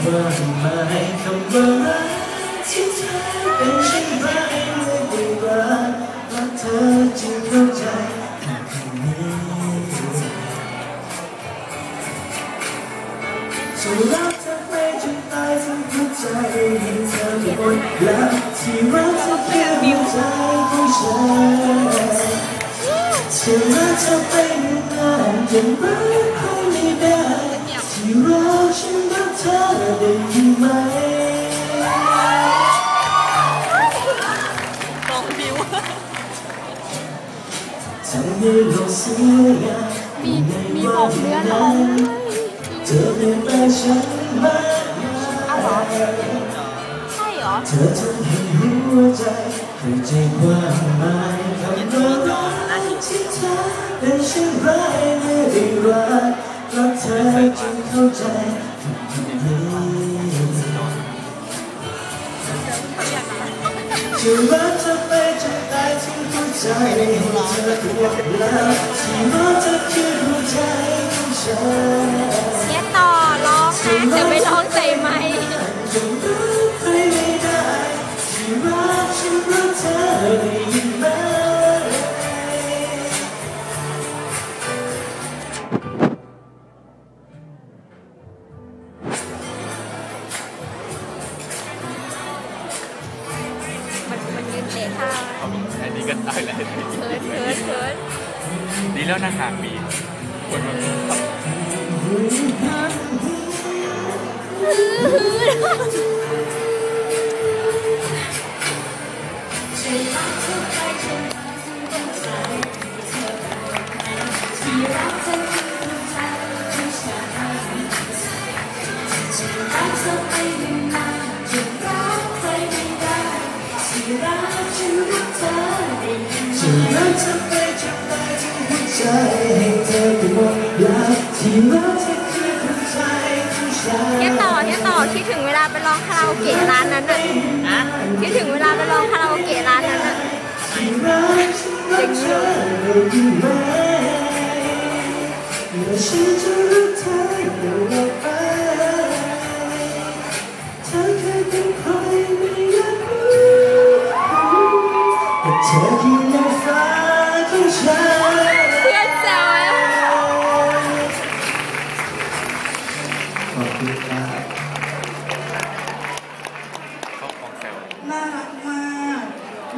ความหมายคำว่ารักที่เธอเป็นเช่นไรไม่ได้รักรักเธอจึงเข้าใจแค่นี้ฉันรักเธอไปจนตายทั้งหัวใจให้เธอไม่หมดแล้วที่รักเธอแค่หัวใจของฉันฉันรักเธอไปนานๆจนรักใครไม่ได้ที่รักฉัน ธอได้ยินไหมกองบิวทั้งในโลกเสียงมีมีบอกเนื้อร้องเธอเปลี่ยนแปลงฉันมากมายใช่เหรอ เธอทำให้หัวใจเข้าใจความหมายคำว่ารักที่เธอเป็นเช่นไรไม่ได้รักรักเธอจนเข้าใจ ทุกๆนี้จะรักเธอไค่ะอันนี้ก็ได้แล้วเคิร์ดเคิร์ดเคิร์ดดีแล้วนะหางมีคนมาขั ฉัเธอไปจาไปทั้งหัวใจให้เธอไปหมดรักที่รัที่คือหัวใจของฉัน แค่ต่อแค่ต่อคิดถึงเวลาไปลองคาราโอเกะร้านนั้นน่ะคิดถึงเวลาไปลองคาราโอเกะร้านนั้นน่ะอย่างนี้เลยฉันจะรักเธอตลอดไปเธอเคยเป็นใครไม่อยากรู้แต่เธอคือ 잘